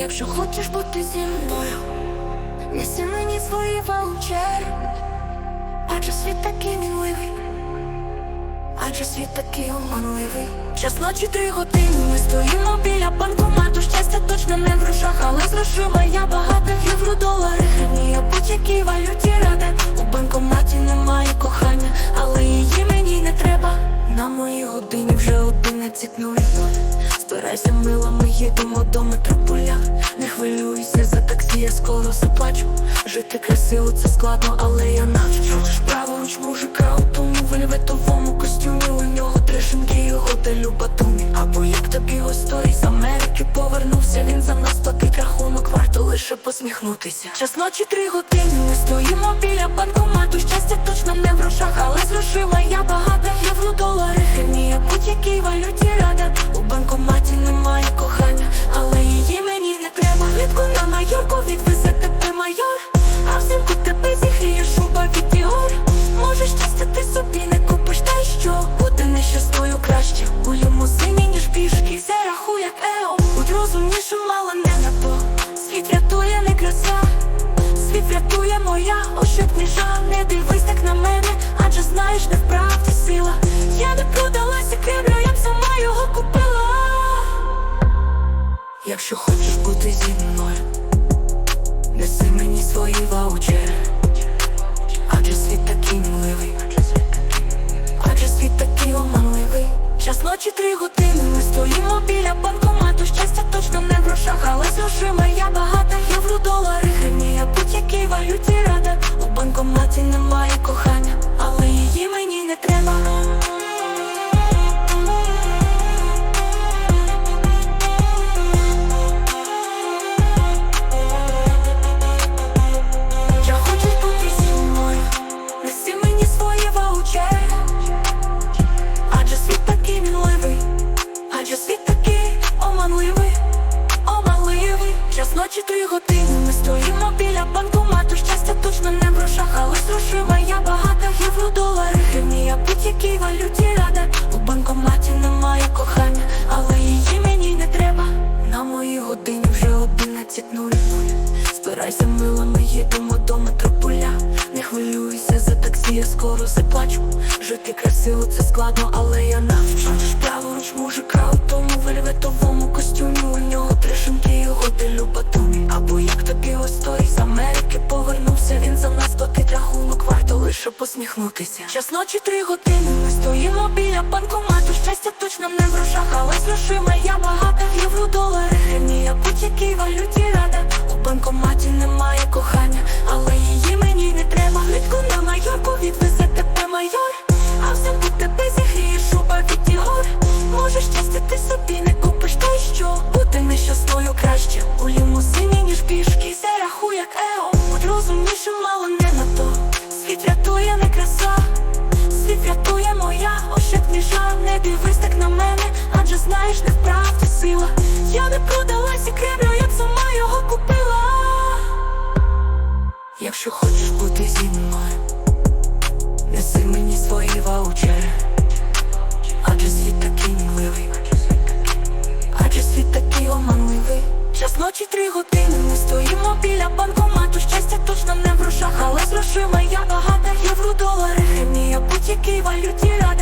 Якщо хочеш бути зі мною, неси мені свої ваучери, адже світ такий мінливий, адже світ такий оманливий. Час ночі три години, ми стоїмо біля банкомату. Щастя точно не в грошах, але з грошима я багата Євро, долари, гривні, я будь-якій валюті рада. У банкоматі немає кохання, але її мені не треба. На моїй годині вже одинадцять нуль. Збирайся, мила, ми їдемо до метрополя я скоро заплачу Жити красиво це складно, але я навчу. Ж праворуч мужика у тому вельветовому костюмі. У нього трешинки, його делю батумі. Або як тобі ось той з Америки повернувся Він за нас платить рахунок, варто лише посміхнутися. Час ночі три години, ми стоїмо біля банкомату. Щастя точно не в грошах, але з врятує моя жан Не дивись так на мене, адже знаєш, не вправді сила. Я не продалася кремлю, я б сама його купила. Якщо хочеш бути зі мною Неси мені свої ваучери. Адже світ такий милий. Адже світ такий оманливий. Час ночі три години Час ночі три години Ми стоїмо біля банкомату Щастя точно не в грошах, але грошима я багата. Євро, долари, гривні, я будь-якій валюті рада. У банкоматі немає кохання, але її мені не треба. На моїй годині вже одинадцять нуль Збирайся, мила, ми їдемо до метрополя. Не хвилюйся за таксі, я скоро заплачу. Жити красиво це складно, але я навчу Або як тобі ось з Америки повернувся Він за нас платить рахунок, варто лише посміхнутися. Час ночі три години, ми стоїмо біля банкомату. Щастя точно не в грошах, але з грошима я багата. Євро, долари, гривні, я будь-якій валюті дивись так на мене, адже знаєш, не вправді сила. Я не продалась і кремлю, я б сама його купила. Якщо хочеш бути зі мною, неси мені свої ваучери, адже світ такий миливий, адже світ такий оманливий. Час ночі три години ми стоїмо біля банкомату. Щастя точно не в грошах, але з грошима я багата євро долари. Хемія будь-який валюті рад.